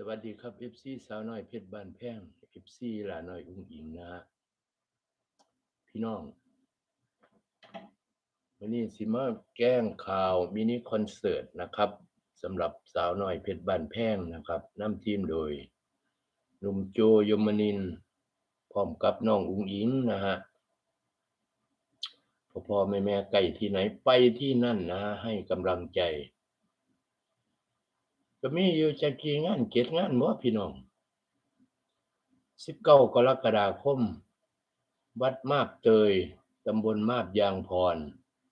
สวัสดีครับ FC สาวน้อยเพชรบ้านแพง FC หลาน้อยอุ้งอิงนะฮะพี่น้อง วันนี้สิมาแกล้งข่าวมินิคอนเสิร์ตนะครับสำหรับสาวน้อยเพชรบ้านแพงนะครับนำทีมโดยหนุ่มโจยมนิน พร้อมกับน้องอุ้งอิงนะฮะพ่อพ่อแม่แม่ไก่ที่ไหนไปที่นั่นนะ ให้กำลังใจ ก็มีอยู่จักกี่งานเจ็ดงานบ่พี่น้องสิบเก้ากรกฎาคม วัดมาบเตยตำบลมาบยางพร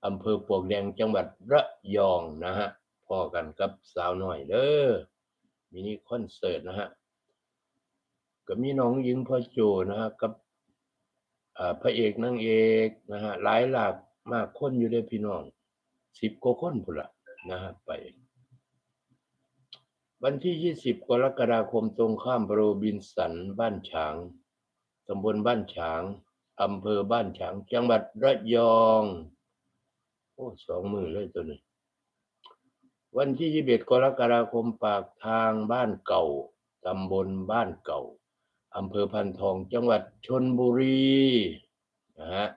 อำเภอปวกแดงจังหวัดระยองนะฮะพอกันกับสาวน้อยเด้อมินิคอนเสิร์ตนะฮะก็มีน้องหญิงพ่อโจนะฮะกับพระเอกนางเอกนะฮะหลายหลากมากคนอยู่เด้อพี่น้องสิบกว่าคนพุ่นละนะฮะไป วันที่ 20 กรกฎาคมตรงข้ามโรบินสันบ้านฉางตำบลบ้านฉางอำเภอบ้านฉาง จังหวัดระยอง โอ้สองมือเลยตัวนี้ วันที่ 21 กรกฎาคมปากทางบ้านเก่าตำบลบ้านเก่าอำเภอพันทอง จังหวัดชนบุรีนะฮะ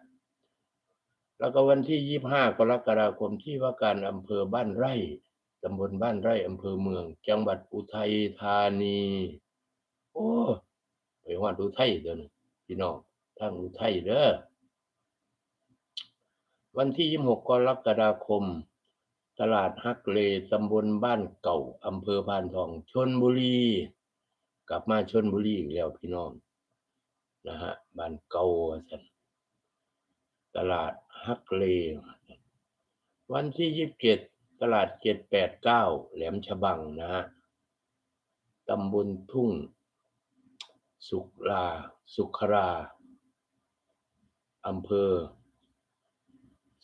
แล้วก็วันที่ 25 กรกฎาคมที่ว่าการอำเภอบ้านไร่ ตำบลบ้านไร่อำเภอเมือง จังหวัดอุทัยธานี โอ้ไปฮอดอุทัยเด้อนพี่น้องทางอุทัยเด้อวันที่26กรกฎาคม ตลาดฮักเลตำบลบ้านเก่าอำเภอพานทองชนบุรี กลับมาชนบุรีอีกแล้วพี่น้องนะฮะบ้านเก่าว่าซั่นตลาดฮักเลว่าซั่นวันที่27 ตลาด789แหลมฉบังนะฮะตำบลทุ่ง สุขลา สุขราอำเภอ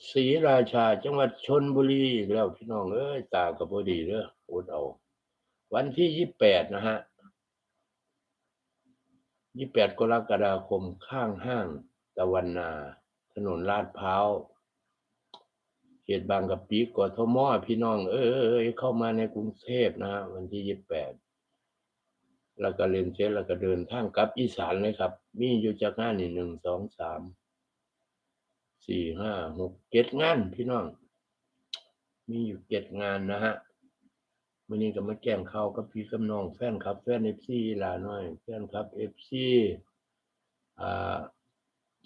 ศรีราชาจังหวัดชนบุรีแล้วพี่น้องเอ้ยตากับพอดีเด้ออดเอา วันที่28นะฮะ28กรกฎาคมข้างห้างตะวันนา ถนนลาดพร้าว เขตบางกะปิกทมอพี่น้อง เอ้ยเข้ามาในกรุงเทพนะ วันที่ยี่สิบแปดแล้วก็เล่นเสร็จแล้วก็เดินทางกลับอีสานเลยครับ มีอยู่จากงานนี่หนึ่งสองสามสี่ห้าหกเจ็ดงานพี่น้อง มีอยู่เจ็ดงานนะฮะวันนี้ก็มาแจ้งข่ากับพี่กับน้องแฟนครับแฟนเอฟซีลาน้อยแฟนครับเอฟซีอ่า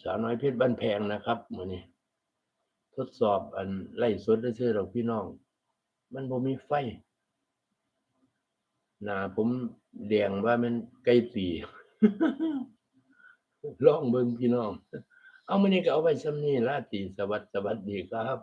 สาวน้อยเพชรบ้านแพงนะครับมื้อนี้ ทดสอบอันไล่สดได้เชื่อเราพี่น้อง มันบ่มีไฟหน้าผมแดงว่ามันไกลตีล่องเบิ่งพี่น้อง เอามันนี่ก็เอาไปซ้ำนี่ลาตีสวัสดีสวัสดีครับ